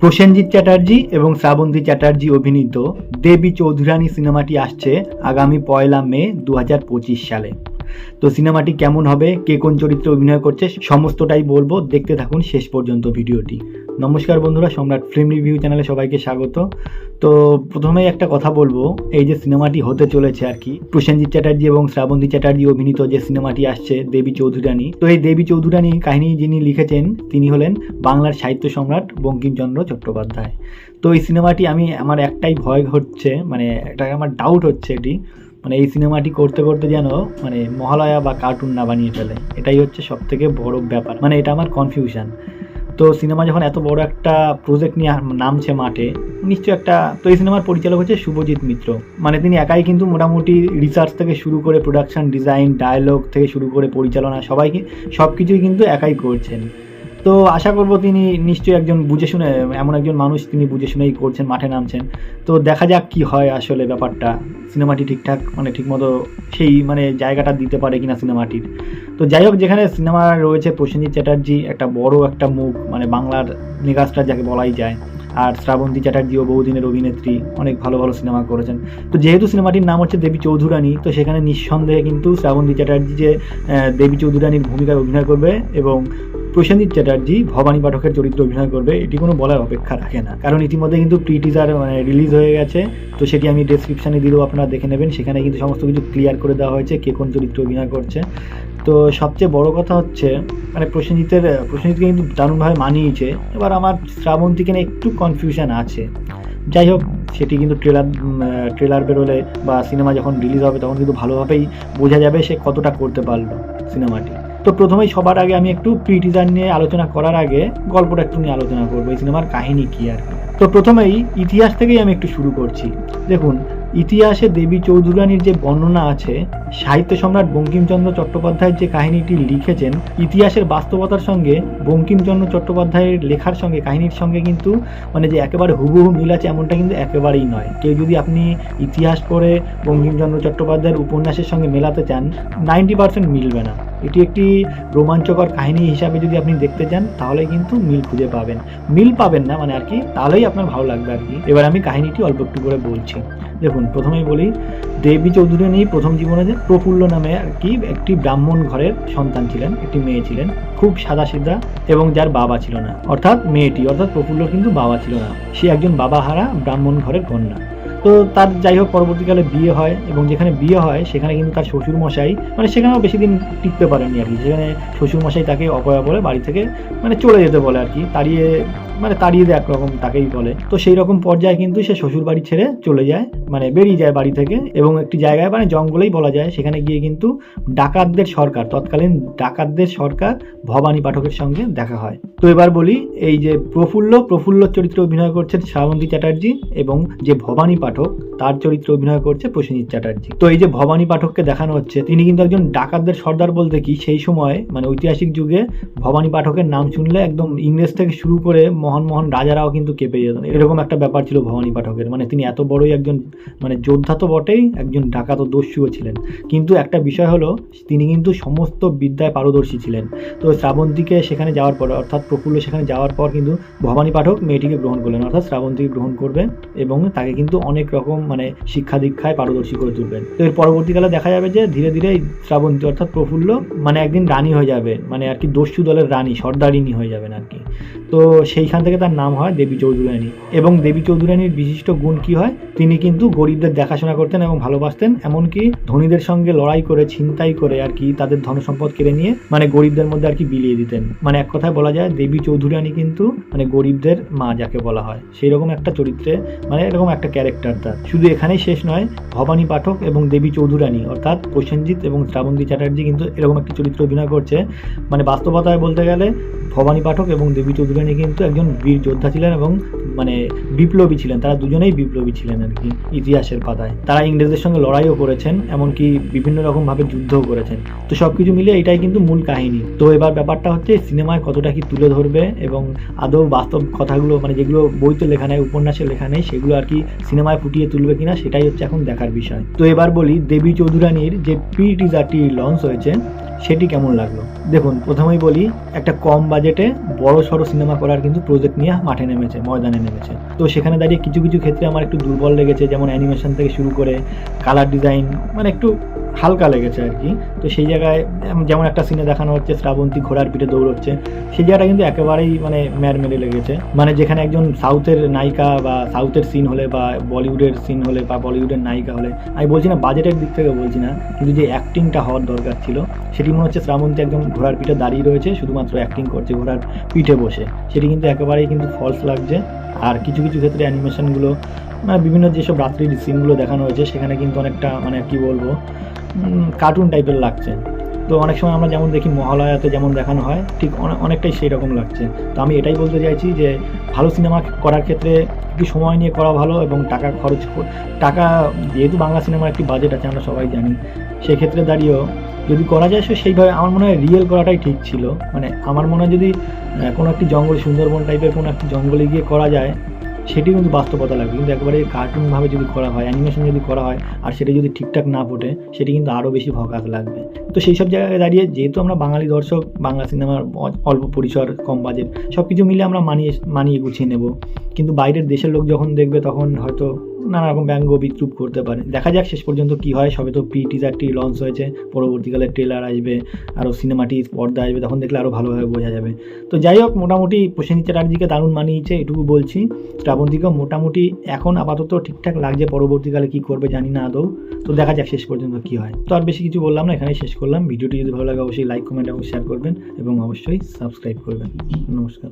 প্রসেনজিৎ চ্যাটার্জি এবং শ্রাবন্তী চ্যাটার্জি অভিনীত দেবী চৌধুরানী সিনেমাটি আসছে আগামী পয়লা মে দু হাজার পঁচিশ সালে। তো সিনেমাটি কেমন হবে, কে কোন চরিত্রে অভিনয় করছে, সমস্তটাই বলব। দেখতে থাকুন শেষ পর্যন্ত ভিডিওটি। নমস্কার বন্ধুরা, সম্রাট ফিল্ম রিভিউ চ্যানেলে সবাইকে স্বাগত। তো প্রথমেই একটা কথা বলব, এই যে সিনেমাটি হতে চলেছে আর কি, প্রসেনজিৎ চ্যাটার্জি এবং শ্রাবন্তী চ্যাটার্জি অভিনীত যে সিনেমাটি আসছে, দেবী চৌধুরানী। তো এই দেবী চৌধুরানী কাহিনী যিনি লিখেছেন, তিনি হলেন বাংলার সাহিত্য সম্রাট বঙ্কিমচন্দ্র চট্টোপাধ্যায়। তো এই সিনেমাটি আমি, আমার একটাই ভয় হচ্ছে মানে একটা আমার ডাউট হচ্ছে এটি মানে এই সিনেমাটি করতে করতে যেন মানে মহালয়া বা কার্টুন না বানিয়ে ফেলে। এটাই হচ্ছে সব থেকে বড় ব্যাপার মানে এটা আমার কনফিউশন তো সিনেমা যখন এত বড় একটা প্রজেক্ট নিয়ে নামছে মাঠে, নিশ্চয়ই একটা, তো এই সিনেমার পরিচালক হচ্ছে শুভজিৎ মিত্র। মানে তিনি একাই কিন্তু মোটামুটি রিসার্চ থেকে শুরু করে প্রোডাকশন ডিজাইন ডায়লগ থেকে শুরু করে পরিচালনা, সবাইকে সব কিছুই কিন্তু একাই করছেন। তো আশা করব তিনি নিশ্চয়ই একজন বুঝে শুনে, এমন একজন মানুষ তিনি বুঝে শুনেই করছেন, মাঠে নামছেন। তো দেখা যাক কি হয় আসলে ব্যাপারটা। সিনেমাটি ঠিকঠাক মানে ঠিকমতো সেই মানে জায়গাটা দিতে পারে কিনা সিনেমাটির। তো যাই হোক, যেখানে সিনেমা রয়েছে প্রসেনজিৎ চ্যাটার্জি, একটা বড় একটা মুখ মানে বাংলার মেগাস্টার যাকে বলাই যায়। আর শ্রাবন্তী চ্যাটার্জিও বহুদিনের অভিনেত্রী, অনেক ভালো ভালো সিনেমা করেছেন। তো যেহেতু সিনেমাটির নাম হচ্ছে দেবী চৌধুরানী, তো সেখানে নিঃসন্দেহে কিন্তু শ্রাবন্তী চ্যাটার্জি যে দেবী চৌধুরানীর ভূমিকায় অভিনয় করবে এবং প্রসেনজিৎ চ্যাটার্জি, ভবানী পাঠকের চরিত্রে অভিনয় করবে, এটি কোনো বলার অপেক্ষা রাখে না। কারণ ইতিমধ্যে কিন্তু প্রি টিজার মানে রিলিজ হয়ে গেছে, তো সেটি আমি ডেসক্রিপশানে দিলেও আপনারা দেখে নেবেন। সেখানে কিন্তু সমস্ত কিছু ক্লিয়ার করে দেওয়া হয়েছে কে কোন চরিত্রে অভিনয় করছে। তো সবচেয়ে বড় কথা হচ্ছে মানে প্রসেনজিতের প্রসেনজিৎকে কিন্তু দারুণভাবে মানিয়েছে। এবার আমার শ্রাবন্তীকে নিয়ে একটু কনফিউশন আছে। যাই হোক, সেটি কিন্তু ট্রেলার ট্রেলার বেরোলে বা সিনেমা যখন রিলিজ হবে, তখন কিন্তু ভালোভাবেই বোঝা যাবে সে কতটা করতে পারল সিনেমাটি তো প্রথমেই সবার আগে আমি একটু প্রি টিজার নিয়ে আলোচনা করার আগে গল্পটা একটু নিয়ে আলোচনা করব, এই সিনেমার কাহিনী কী আর তো প্রথমেই ইতিহাস থেকেই আমি একটু শুরু করছি। দেখুন, ইতিহাসে দেবী চৌধুরানীর যে বর্ণনা আছে, সাহিত্য সম্রাট বঙ্কিমচন্দ্র চট্টোপাধ্যায়ের যে কাহিনীটি লিখেছেন, ইতিহাসের বাস্তবতার সঙ্গে বঙ্কিমচন্দ্র চট্টোপাধ্যায়ের লেখার সঙ্গে, কাহিনীর সঙ্গে কিন্তু মানে যে একেবারে হুবহু মিল আছে এমনটা কিন্তু একেবারেই নয়। কেউ যদি আপনি ইতিহাস পড়ে বঙ্কিমচন্দ্র চট্টোপাধ্যায়ের উপন্যাসের সঙ্গে মেলাতে চান, নাইনটি পার্সেন্ট মিলবে না। এটি একটি রোমাঞ্চকর কাহিনী হিসাবে যদি আপনি দেখতে চান, তাহলে কিন্তু মিল খুঁজে পাবেন। মিল পাবেন না মানে আর কি, তাহলেই আপনার ভালো লাগবে আর কি। এবার আমি কাহিনীটি অল্প একটু করে বলছি। দেখুন, প্রথমেই বলি, দেবী চৌধুরী চৌধুরানী প্রথম জীবনে যে প্রফুল্ল নামে আর কি একটি ব্রাহ্মণ ঘরের সন্তান ছিলেন, একটি মেয়ে ছিলেন, খুব সাদা সিধা এবং যার বাবা ছিল না। অর্থাৎ মেয়েটি, অর্থাৎ প্রফুল্ল কিন্তু বাবা ছিল না। সে একজন বাবা হারা ব্রাহ্মণ ঘরের কন্যা। তো তার যাই হোক পরবর্তীকালে বিয়ে হয় এবং যেখানে বিয়ে হয়, সেখানে কিন্তু তার শ্বশুর মশাই মানে সেখানেও বেশি দিন টিকতে পারেনি আর কি। সেখানে শ্বশুর মশাই তাকে অপয়া বলে বাড়ি থেকে মানে চলে যেতে বলে আর কি। তাড়িয়ে মানে তাড়িয়ে দেয় একরকম তাকেই বলে। তো সেই রকম পর্যায়ে কিন্তু সে শ্বশুর বাড়ি ছেড়ে চলে যায় মানে বেরিয়ে যায় বাড়ি থেকে এবং একটি জায়গায় মানে জঙ্গলেই বলা যায়, সেখানে গিয়ে কিন্তু ডাকাতদের সরকার, তৎকালীন ডাকাতদের সরকার ভবানী পাঠকের সঙ্গে দেখা হয়। তো এবার বলি, এই যে প্রফুল্ল প্রফুল্ল চরিত্রে অভিনয় করছেন শ্রাবন্তী চ্যাটার্জি এবং যে ভবানী পাঠক তার চরিত্রে অভিনয় করছে প্রসেনজিৎ চ্যাটার্জি। তো এই যে ভবানী পাঠককে দেখানো হচ্ছে, তিনি কিন্তু একজন ডাকাতদের সর্দার বলতে কি, সেই সময় মানে ঐতিহাসিক যুগে ভবানী পাঠকের নাম শুনলে একদম ইংরেজ থেকে শুরু করে মহান মহান রাজারাও কিন্তু কেঁপে যেতেন এরকম একটা ব্যাপার ছিল ভবানী পাঠকের। মানে তিনি এত বড়ই একজন মানে যোদ্ধা তো বটেই, একজন ডাকাত দস্যুও ছিলেন। কিন্তু একটা বিষয় হলো, তিনি কিন্তু সমস্ত বিদ্যায় পারদর্শী ছিলেন। তো শ্রাবন্তীকে সেখানে যাওয়ার পর, অর্থাৎ প্রফুল্ল সেখানে যাওয়ার পর কিন্তু ভবানী পাঠক মেয়েটিকে গ্রহণ করলেন। অর্থাৎ শ্রাবন্তীকে গ্রহণ করবেন এবং তাকে কিন্তু অনেক রকম মানে শিক্ষা দীক্ষায় পারদর্শী করে তুলবেন। তো এর পরবর্তীকালে দেখা যাবে যে ধীরে ধীরে শ্রাবন্তী অর্থাৎ প্রফুল্ল মানে একদিন রানী হয়ে যাবে মানে আর কি দস্যু দলের রানী সর্দারিনী হয়ে যাবেন আর কি। তো সেইখান থেকে তার নাম হয় দেবী চৌধুরানী এবং দেবী চৌধুরানীর বিশিষ্ট গুণ কি হয়? তিনি কিন্তু গরিবদের দেখাশোনা করতেন এবং ভালোবাসতেন, এমনকি ধনীদের সঙ্গে লড়াই করে, ছিনতাই করে আর কি তাদের ধনসম্পদ কেড়ে নিয়ে মানে গরিবদের মধ্যে আর কি বিলিয়ে দিতেন। মানে এক কথায় বলা যায় দেবী চৌধুরানী কিন্তু মানে গরিবদের মা যাকে বলা হয়। সেই রকম একটা চরিত্রে মানে এরকম একটা ক্যারেক্টার তার শুধু এখানেই শেষ নয়, ভবানী পাঠক এবং দেবী চৌধুরানী, অর্থাৎ প্রসেনজিৎ এবং শ্রাবন্তী চ্যাটার্জি কিন্তু এরকম একটি চরিত্র অভিনয় করছে। মানে বাস্তবতায় বলতে গেলে, ভবানী পাঠক এবং দেবী চৌধুরানী কিন্তু একজন বীর যোদ্ধা ছিলেন এবং মানে বিপ্লবী ছিলেন, তারা দুজনেই বিপ্লবী ছিলেন আর কি ইতিহাসের পাতায়। তারা ইংরেজদের সঙ্গে লড়াইও করেছেন, এমনকি বিভিন্ন রকমভাবে যুদ্ধও করেছেন। তো সব কিছু মিলে এটাই কিন্তু মূল কাহিনী। তো এবার ব্যাপারটা হচ্ছে, সিনেমায় কতটা কি তুলে ধরবে এবং আদৌ বাস্তব কথাগুলো মানে যেগুলো বইতে লেখা নেই, উপন্যাসে লেখা নেই, সেগুলো আর কি সিনেমায় ফুটিয়ে তুলবে কিনা, সেটাই হচ্ছে এখন দেখার বিষয়। তো এবার বলি, দেবী চৌধুরানীর যে প্রি টিজারটি লঞ্চ হয়েছে সেটি কেমন লাগল? দেখুন, প্রথমেই বলি, একটা কম বাজেটে বড় সড়ো সিনেমা করার কিন্তু প্রজেক্ট নিয়ে মাঠে নেমেছে, ময়দানে নেমেছে। তো সেখানে দাঁড়িয়ে কিছু কিছু ক্ষেত্রে আমার একটু দুর্বল লেগেছে, যেমন অ্যানিমেশন থেকে শুরু করে কালার ডিজাইন মানে একটু হালকা লেগেছে আর কি। তো সেই জায়গায় যেমন একটা সিনে দেখানো হচ্ছে, শ্রাবন্তী ঘোড়ার পিঠে দৌড়চ্ছে, সেই জায়গাটা কিন্তু একেবারেই মানে ম্যার মেরে লেগেছে। মানে যেখানে একজন সাউথের নায়িকা বা সাউথের সিন হলে বা বলিউডের সিন হলে বা বলিউডের নায়িকা হলে, আমি বলছি না বাজেটের দিক থেকে বলছি না, কিন্তু যে অ্যাক্টিংটা হওয়ার দরকার ছিল, সেটি মনে হচ্ছে শ্রাবন্তী একদম ঘোড়ার পিঠে দাঁড়িয়ে রয়েছে, শুধুমাত্র অ্যাক্টিং করছে, ঘোড়ার পিঠে বসে। সেটি কিন্তু একেবারেই কিন্তু ফলস লাগছে। আর কিছু কিছু ক্ষেত্রে অ্যানিমেশনগুলো মানে বিভিন্ন যেসব রাত্রির সিনগুলো দেখানো হয়েছে, সেখানে কিন্তু অনেকটা মানে কি বলব কার্টুন টাইপের লাগছে। তো অনেক সময় আমরা যেমন দেখি মহালয়াতে যেমন দেখানো হয়, ঠিক অনে- অনেকটাই সেই রকম লাগছে। তো আমি এটাই বলতে চাইছি যে, ভালো সিনেমা করার ক্ষেত্রে একটু সময় নিয়ে করা ভালো এবং টাকা খরচ টাকা, যেহেতু বাংলা সিনেমার একটি বাজেট আছে, আমরা সবাই জানি। সেক্ষেত্রে দাঁড়িয়েও যদি করা যায়, সে সেইভাবে আমার মনে হয় রিয়েল করাটাই ঠিক ছিল। মানে আমার মনে হয় যদি কোনো একটি জঙ্গল, সুন্দরবন টাইপের কোনো একটি জঙ্গলে গিয়ে করা যায় সেটি কিন্তু বাস্তবতা লাগবে। কিন্তু একবারে কার্টুনভাবে যদি করা হয় অ্যানিমেশন যদি করা হয়, আর সেটা যদি ঠিকঠাক না ফোটে, সেটি কিন্তু আরও বেশি ভকাস লাগবে। তো সেই সব জায়গায় দাঁড়িয়ে যেহেতু আমরা বাঙালি দর্শক, বাংলা সিনেমার অল্প পরিসর, কম বাজেট সব কিছু মিলে আমরা মানিয়ে মানিয়ে গুছিয়ে নেব। কিন্তু বাইরের দেশের লোক যখন দেখবে, তখন হয়তো নানা রকম ব্যঙ্গ বিদ্রুপ করতে পারে। দেখা যাক শেষ পর্যন্ত কি হয়। সবে তো প্রি টিজারটি লঞ্চ হয়েছে। পরবর্তীকালে ট্রেলার আসবে আরও সিনেমাটি পর্দা আসবে, তখন দেখলে আরও ভালোভাবে বোঝা যাবে। তো যাই হোক, মোটামুটি প্রসেনজিৎ চ্যাটার্জিকে দারুণ মানিয়েছে, এটুকু বলছি। শ্রাবন্তীকেও মোটামুটি এখন আপাতত ঠিকঠাক লাগছে, পরবর্তীকালে কি করবে জানি না আদৌ। তো দেখা যাক শেষ পর্যন্ত কি হয়। তো আর বেশি কিছু বললাম না, এখানেই শেষ করলাম। ভিডিওটি যদি ভালো লাগে, অবশ্যই লাইক কমেন্ট এবং শেয়ার করবেন এবং অবশ্যই সাবস্ক্রাইব করবেন। নমস্কার।